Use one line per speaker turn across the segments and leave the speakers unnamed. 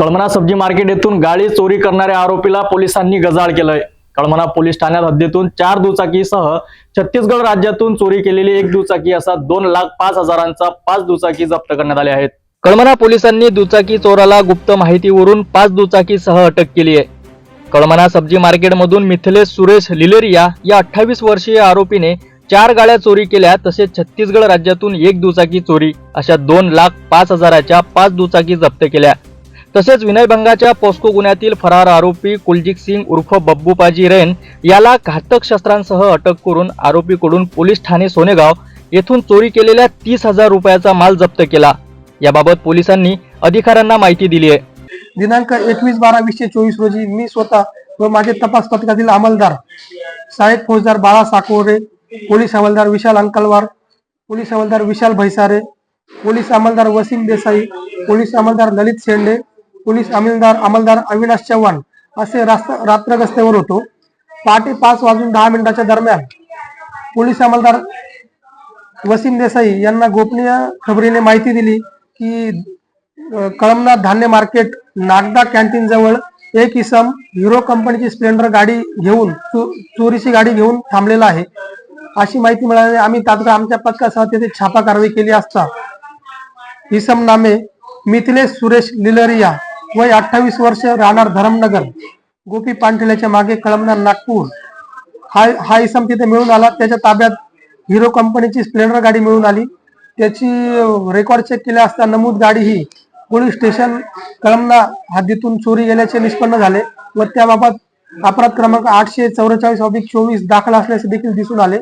कळमना सब्जी मार्केट येथून गाडी चोरी करणाऱ्या आरोपीला पोलिसांनी गजाळ केलंय. कळमना पोलीस ठाण्यात हद्दीतून चार दुचाकीसह छत्तीसगड राज्यातून चोरी केलेली एक दुचाकी असा दोन लाख पाच हजारांचा पाच दुचाकी जप्त करण्यात आल्या आहेत. कळमना पोलिसांनी दुचाकी चोराला गुप्त माहितीवरून पाच दुचाकीसह अटक केली आहे. कळमना सब्जी मार्केटमधून मिथिलेश सुरेश लिलेरिया या अठ्ठावीस वर्षीय आरोपीने चार गाड्या चोरी केल्या तसेच छत्तीसगड राज्यातून एक दुचाकी चोरी अशा दोन लाख पाच हजाराच्या पाच दुचाकी जप्त केल्या. तसेच विनयभंगाच्या पोस्को गुन्ह्यातील फरार आरोपी कुलजित सिंग उर्फ बब्बूपाजी रेन याला घातक शस्त्रांसह अटक करून आरोपीकडून पोलीस ठाणे सोनेगाव येथून चोरी केलेल्या तीस हजार रुपयाचा माल जप्त केला. याबाबत पोलिसांनी अधिकाऱ्यांना माहिती दिली आहे.
दिनांक एकवीस बारा वीसशे चोवीस रोजी मी स्वतः व माझे तपास पथकातील अंमलदार साहेब फौजदार बाळा साकोरे पोलीस हवालदार विशाल अंकलवार पोलीस हवालदार विशाल भैसारे पोलीस अंमलदार वसीम देसाई पोलीस अंमलदार ललित शेंडे पोलीस अमलदार अमलदार अविनाश चव्हाण असे रात्र गस्त्यावर होतो. पहाटे पाच वाजून दहा मिनिटाच्या दरम्यान पोलीस अमलदार वसीम देसाई यांना गोपनीय खबरीने माहिती दिली की कळमनाथ धान्य मार्केट नागदा कॅन्टीन जवळ एक इसम हिरो कंपनीची स्प्लेंडर गाडी घेऊन चो- चोरीची गाडी घेऊन थांबलेला आहे. अशी माहिती मिळाली आम्ही तात्काळ आमच्या पथकासह तेथे छापा कारवाई केली असता. इसम नामे मिथिलेश सुरेश लिलरिया वय अठ्ठावीस वर्ष राहणार धरमनगर. गोपी पांठेल्याच्या मागे कळमणार नागपूर. हा हा इसम तिथे मिळून आला. त्याच्या ताब्यात हिरो कंपनीची स्प्लेंडर गाडी मिळून आली. त्याची रेकॉर्ड चेक केल्या असता नमूद गाडी ही पोलीस स्टेशन कळमना हद्दीतून चोरी गेल्याचे निष्पन्न झाले व त्याबाबत अपराध क्रमांक आठशे चौवेचाळीस ऑबिक चोवीस दाखल असल्याचे देखील दिसून आले.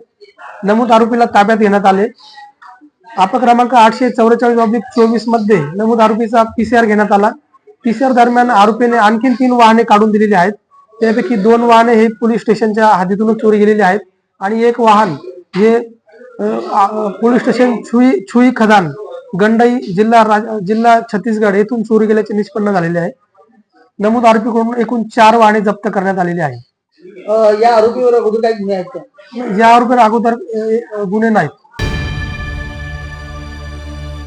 नमूद आरोपीला ताब्यात घेण्यात आले. अपक्रमांक आठशे चौवेचाळीस ऑब्लिक चोवीसमध्ये नमूद आरोपीचा पीसीआर घेण्यात आला. पीसीआर दरम्यान आरोपीने आणखी तीन वाहने काढून दिलेली आहेत. त्यापैकी दोन वाहने हे पोलीस स्टेशनच्या हद्दीतूनच चोरी गेलेली आहेत आणि एक वाहन हे पोलीस स्टेशन छुई छुई खदान गंडई जिल्हा राज- जिल्हा छत्तीसगड येथून चोरी गेल्याचे निष्पन्न झालेले आहे. नमूद आरोपीकडून एकूण चार वाहने जप्त करण्यात आलेली आहे
या आरोपीवर अगोदर काही गुन्हे आहेत का?
या आरोपीवर अगोदर गुन्हे नाहीत.